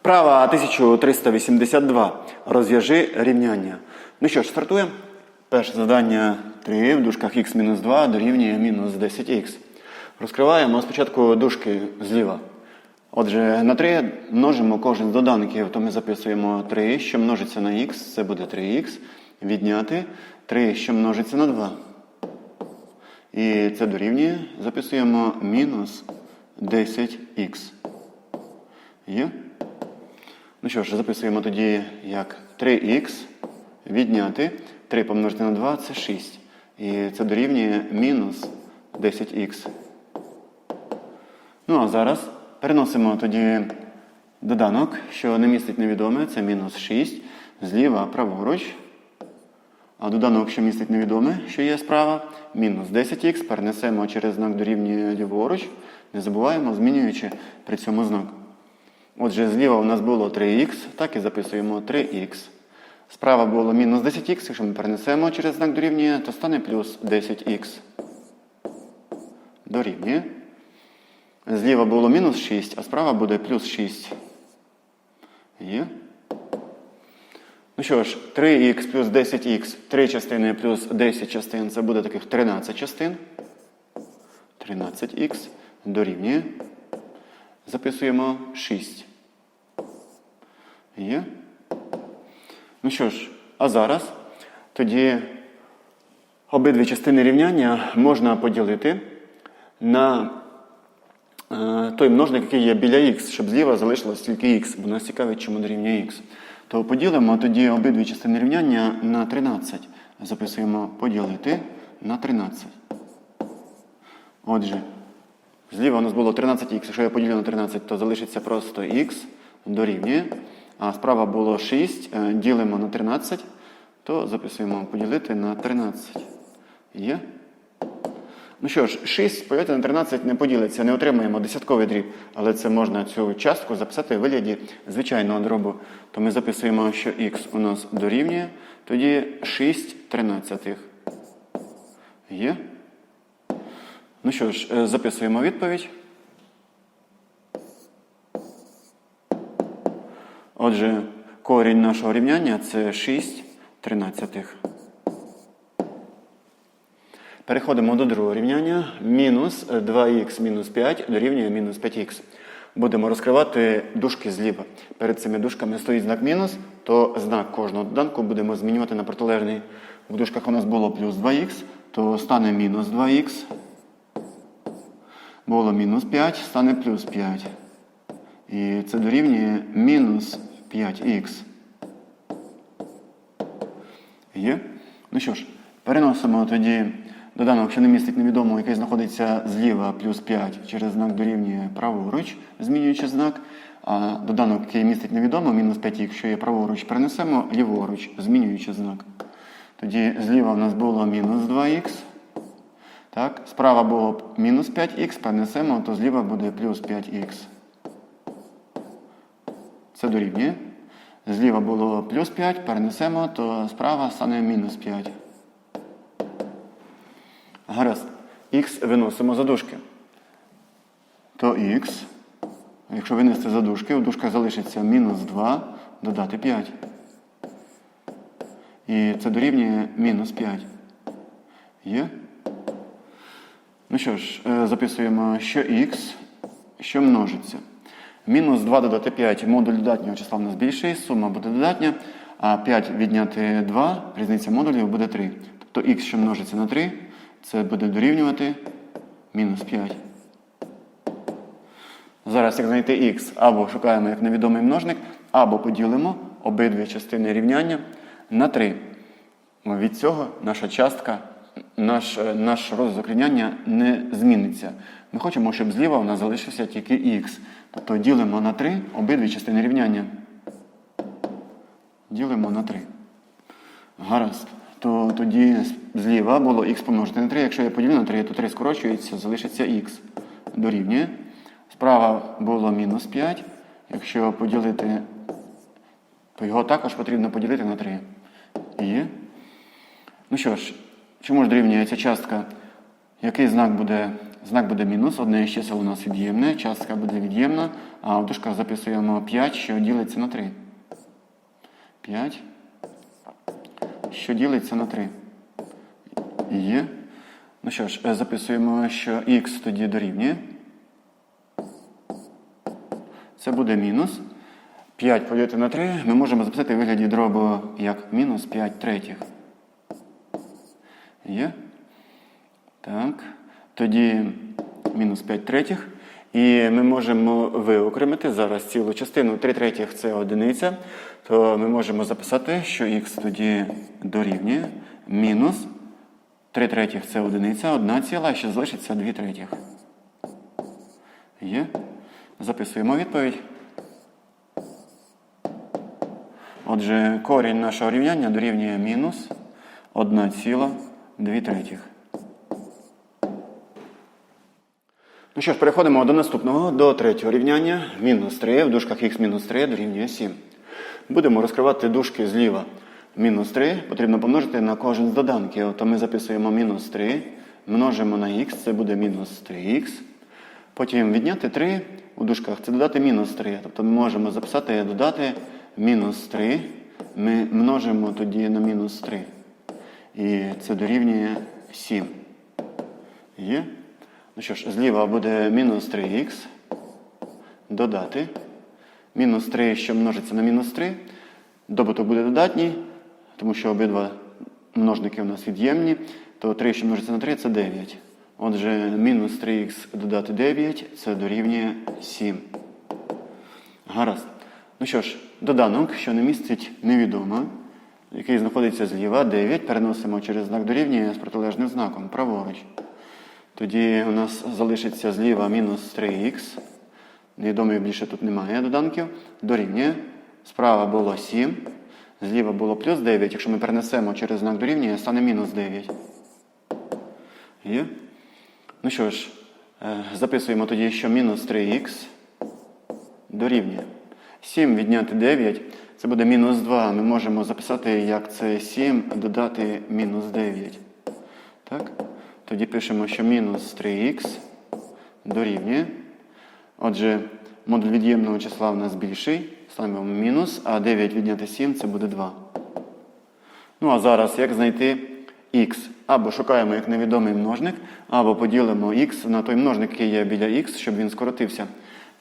Вправа 1382. Розв'яжи рівняння. Ну що ж, стартуємо. Перше завдання 3 в дужках х-2 дорівнює мінус 10х. Розкриваємо спочатку дужки зліва. Отже, на 3 множимо кожен з доданків, то ми записуємо 3, що множиться на х, це буде 3х. Відняти 3, що множиться на 2. І це дорівнює. Записуємо мінус 10х. Є? Ну що ж, записуємо тоді як 3х відняти 3 помножити на 2 це 6. І це дорівнює мінус 10х. Ну а зараз переносимо тоді доданок, що не містить невідоме, це мінус 6. Зліва праворуч. А доданок, що містить невідоме, що є справа, мінус 10х, перенесемо через знак дорівнює ліворуч. Не забуваємо, змінюючи при цьому знак. Отже, зліва у нас було 3х, так і записуємо 3х. Справа було мінус 10х, якщо ми перенесемо через знак дорівнює, то стане плюс 10х. Дорівнює. Зліва було мінус 6, а справа буде плюс 6. Є. Ну що ж, 3х плюс 10х, 3 частини плюс 10 частин, це буде таких 13 частин. 13х дорівнює. Записуємо 6. Є? Ну що ж, а зараз тоді обидві частини рівняння можна поділити на е, той множник, який є біля х, щоб зліва залишилось тільки х, бо нас цікавить, чому дорівнює х. То поділимо тоді обидві частини рівняння на 13. Записуємо поділити на 13. Отже, зліва у нас було 13х. Якщо я поділю на 13, то залишиться просто х дорівнює. А справа було 6. е, Ділимо на 13, то записуємо поділити на 13. Є? Ну що ж, 6 поділити на 13 не поділиться, не отримаємо десятковий дріб, але це можна цю частку записати в вигляді звичайного дробу. То ми записуємо, що х у нас дорівнює, тоді 6 тринадцятих. Є? Ну що ж, е, записуємо відповідь. Отже, корінь нашого рівняння це 6 тринадцятих. Переходимо до другого рівняння. Мінус 2х мінус 5 дорівнює мінус 5х. Будемо розкривати дужки зліва. Перед цими дужками стоїть знак мінус, то знак кожного доданку будемо змінювати на протилежний. В дужках у нас було плюс 2х, то стане мінус 2х. Було мінус 5, стане плюс 5. І це дорівнює мінус 5х. Є? Ну що ж, переносимо тоді доданок, що не містить невідомого, який знаходиться зліва плюс 5 через знак дорівнює праворуч, змінюючи знак. А доданок, який містить невідомо, мінус 5, якщо є праворуч, перенесемо ліворуч, змінюючи знак. Тоді зліва в нас було мінус 2х. Так, справа було мінус 5х, перенесемо, то зліва буде плюс 5х. Це дорівнює. Зліва було плюс 5, перенесемо, то справа стане мінус 5. Гаразд. Х виносимо за дужки. То х, якщо винести за дужки, у дужках залишиться мінус 2, додати 5. І це дорівнює мінус 5. Є? Ну що ж, е, записуємо, що х, що множиться. Мінус 2 додати 5, модуль додатнього числа в нас більший, сума буде додатня, а 5 відняти 2, різниця модулів буде 3. Тобто х, що множиться на 3, це буде дорівнювати мінус 5. Зараз, як знайти х, або шукаємо як невідомий множник, або поділимо обидві частини рівняння на 3. Від цього наша частка, наш, е, наш розв'язок рівняння не зміниться. Ми хочемо, щоб зліва у нас залишився тільки х. Тобто ділимо на 3 обидві частини рівняння. Ділимо на 3. Гаразд. То тоді зліва було х помножити на 3. Якщо я поділю на 3, то 3 скорочується, залишиться х. Дорівнює. Справа було мінус 5. Якщо поділити, то його також потрібно поділити на 3. Є. Ну що ж, чому ж дорівнює ця частка? Який знак буде знак буде мінус, одне із чисел у нас від'ємне, частка буде від'ємна, а в дужках записуємо 5, що ділиться на 3. 5, що ділиться на 3. Є. Ну що ж, е, записуємо, що х тоді дорівнює. Це буде мінус. 5 поділити на 3 ми можемо записати в вигляді дробу як мінус 5 третіх. Є? Так. Тоді мінус 5 третіх. І ми можемо виокремити зараз цілу частину 3 третіх це одиниця. То ми можемо записати, що х тоді дорівнює мінус 3 третіх це одиниця, 1 ціла, ще залишиться 2 третіх. Є? Записуємо відповідь. Отже, корінь нашого рівняння дорівнює мінус 1,2 третіх. Ну що ж, переходимо до наступного, до третього рівняння. Мінус 3 в дужках х мінус 3 дорівнює 7. Будемо розкривати дужки зліва. Мінус 3 потрібно помножити на кожен з доданків. То ми записуємо мінус 3, множимо на х, це буде мінус 3х. Потім відняти 3 у дужках це додати мінус 3. Тобто ми можемо записати додати мінус 3. Ми множимо тоді на мінус 3. І це дорівнює 7. Є? Ну що ж, зліва буде мінус 3х. Додати. Мінус 3, що множиться на мінус 3. Добуток буде додатній, тому що обидва множники у нас від'ємні. То 3, що множиться на 3, це 9. Отже, мінус 3х додати 9, це дорівнює 7. Гаразд. Ну що ж, доданок, що не містить невідомо, який знаходиться зліва, 9, переносимо через знак дорівнює з протилежним знаком, праворуч. Тоді у нас залишиться зліва мінус 3х. Невідомих більше тут немає доданків. Дорівнює. Справа було 7. Зліва було плюс 9. Якщо ми перенесемо через знак дорівнює, стане мінус 9. Є? Ну що ж, е, записуємо тоді, що мінус 3х дорівнює. 7 відняти 9, це буде мінус 2. Ми можемо записати, як це 7 додати мінус 9. Так? Тоді пишемо, що мінус 3х дорівнює. Отже, модуль від'ємного числа в нас більший. Ставимо мінус, а 9 відняти 7 це буде 2. Ну а зараз як знайти х? Або шукаємо як невідомий множник, або поділимо х на той множник, який є біля х, щоб він скоротився.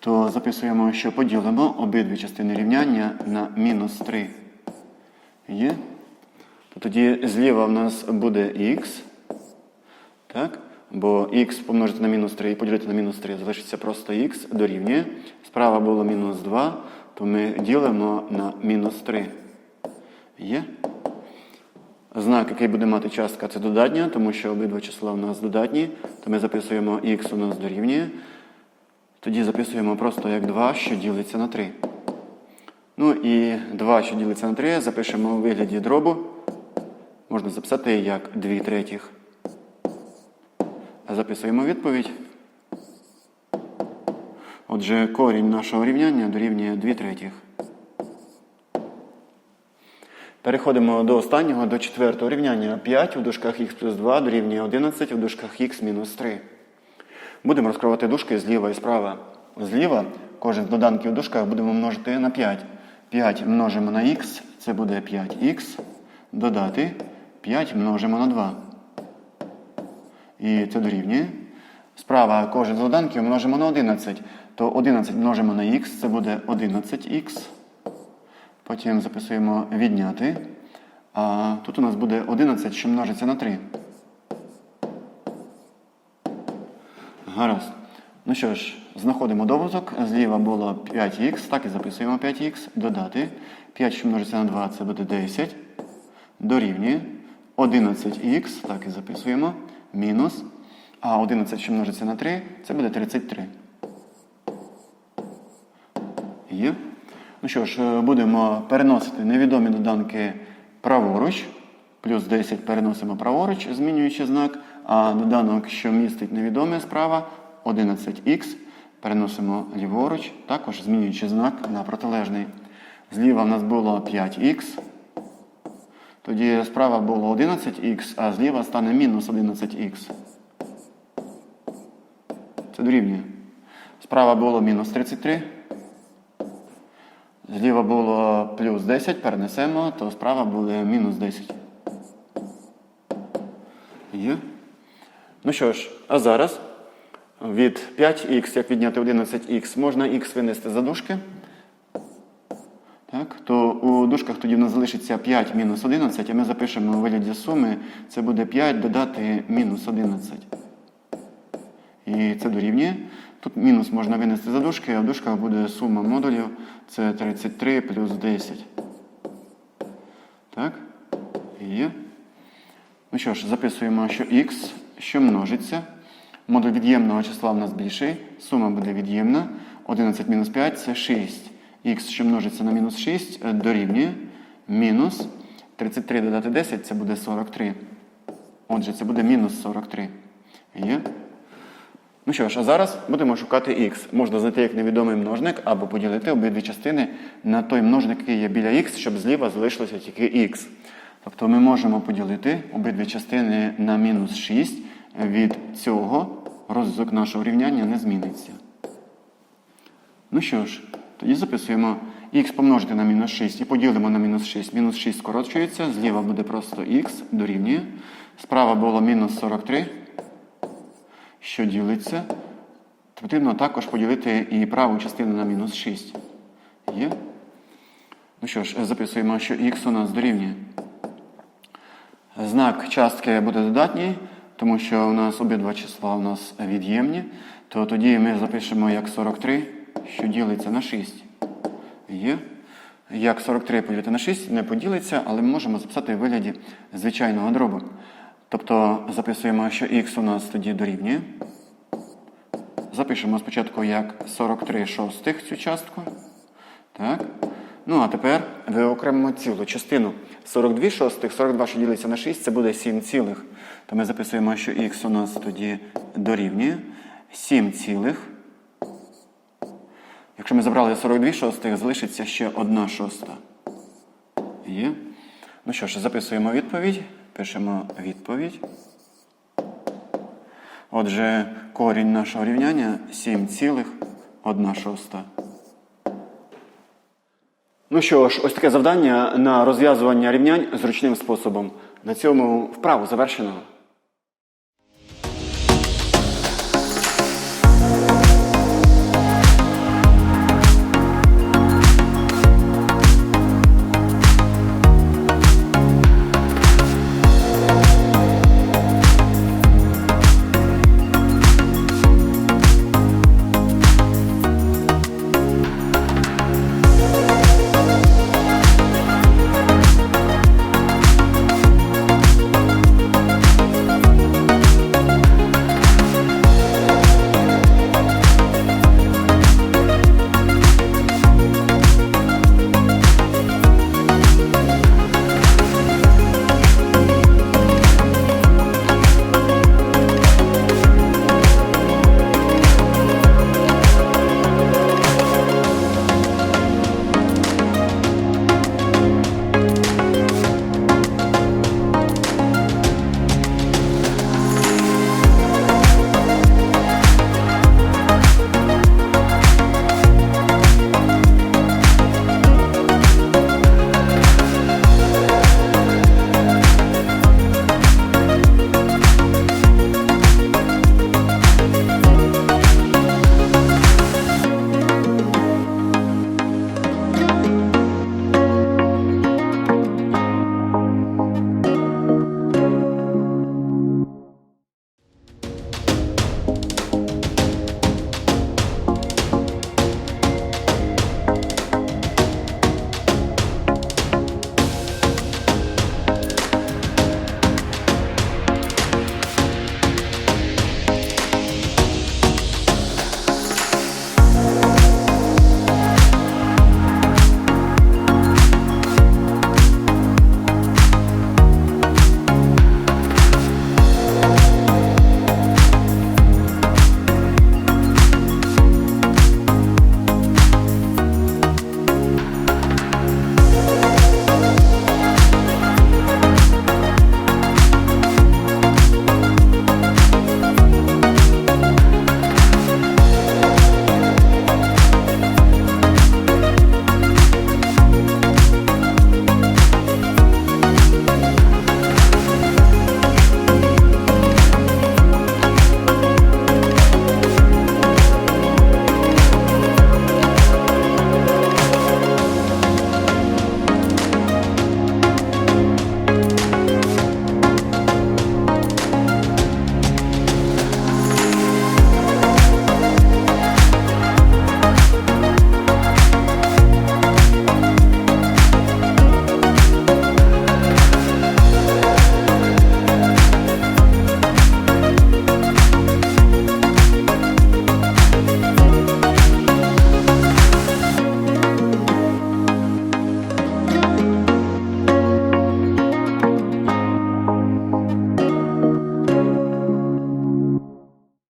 То записуємо, що поділимо обидві частини рівняння на мінус 3. Є? То тоді зліва в нас буде х. Так? Бо х помножити на мінус 3 і поділити на мінус 3 залишиться просто х дорівнює. Справа було мінус 2, то ми ділимо на мінус 3. Є? Знак, який буде мати частка, це додатня, тому що обидва числа у нас додатні, то ми записуємо х у нас дорівнює. Тоді записуємо просто як 2, що ділиться на 3. Ну і 2, що ділиться на 3, запишемо у вигляді дробу. Можна записати як 2 третіх. Записуємо відповідь. Отже, корінь нашого рівняння дорівнює 2 третіх. Переходимо до останнього, до четвертого рівняння. 5 у дужках х плюс 2 дорівнює 11 у дужках х мінус 3. Будемо розкривати дужки зліва і справа. Зліва кожен з доданків у дужках будемо множити на 5. 5 множимо на х, це буде 5х. Додати 5 множимо на 2. І це дорівнює. Справа кожен з доданків множимо на 11. То 11 множимо на х, це буде 11х. Потім записуємо відняти. А тут у нас буде 11, що множиться на 3. Гаразд. Ну що ж, знаходимо добуток. Зліва було 5х, так і записуємо 5х. Додати. 5, що множиться на 2, це буде 10. Дорівнює. 11х, так і записуємо. Мінус. А 11, що множиться на 3, це буде 33. Є. Ну що ж, е, будемо переносити невідомі доданки праворуч. Плюс 10 переносимо праворуч, змінюючи знак. А доданок, що містить невідоме справа, 11х. Переносимо ліворуч, також змінюючи знак на протилежний. Зліва в нас було 5х. Тоді справа було 11х, а зліва стане мінус 11х. Це дорівнює. Справа було мінус 33. Зліва було плюс 10, перенесемо, то справа буде мінус 10. Є. Ну що ж, а зараз від 5х, як відняти 11х, можна х винести за дужки. Так, то у дужках тоді в нас залишиться 5 мінус 11, а ми запишемо у вигляді суми, це буде 5 додати мінус 11. І це дорівнює. Тут мінус можна винести за дужки, а в дужках буде сума модулів. Це 33 плюс 10. Так? Є. Ну що ж, записуємо, що х, що множиться. Модуль від'ємного числа в нас більший. Сума буде від'ємна. 11 мінус 5 це 6. Х, що множиться на мінус 6, е, дорівнює мінус 33 додати 10 це буде 43. Отже, це буде мінус 43. Є. Ну що ж, а зараз будемо шукати х. Можна знайти як невідомий множник або поділити обидві частини на той множник, який є біля х, щоб зліва залишилося тільки х. Тобто ми можемо поділити обидві частини на мінус 6. Від цього розв'язок нашого рівняння не зміниться. Ну що ж, тоді записуємо х помножити на мінус 6 і поділимо на мінус 6. Мінус 6 скорочується, зліва буде просто х дорівнює. Справа було мінус 43 що ділиться, потрібно також поділити і праву частину на мінус 6. Є? Ну що ж, записуємо, що х у нас дорівнює. Знак частки буде додатній, тому що у нас обидва числа у нас від'ємні, то тоді ми запишемо як 43, що ділиться на 6. Є? Як 43 поділити на 6 не поділиться, але ми можемо записати в вигляді звичайного дробу. Тобто записуємо, що х у нас тоді дорівнює. Запишемо спочатку як 43 шостих цю частку. Так. Ну, а тепер виокремимо цілу частину. 42 шостих, 42, що ділиться на 6, це буде 7 цілих. То ми записуємо, що х у нас тоді дорівнює 7 цілих. Якщо ми забрали 42 шостих, залишиться ще 1 шоста. Є. Ну що ж, записуємо відповідь. Пишемо відповідь. Отже, корінь нашого рівняння 7,1 шоста. Ну що ж, ось таке завдання на розв'язування рівнянь зручним способом. На цьому вправу завершено.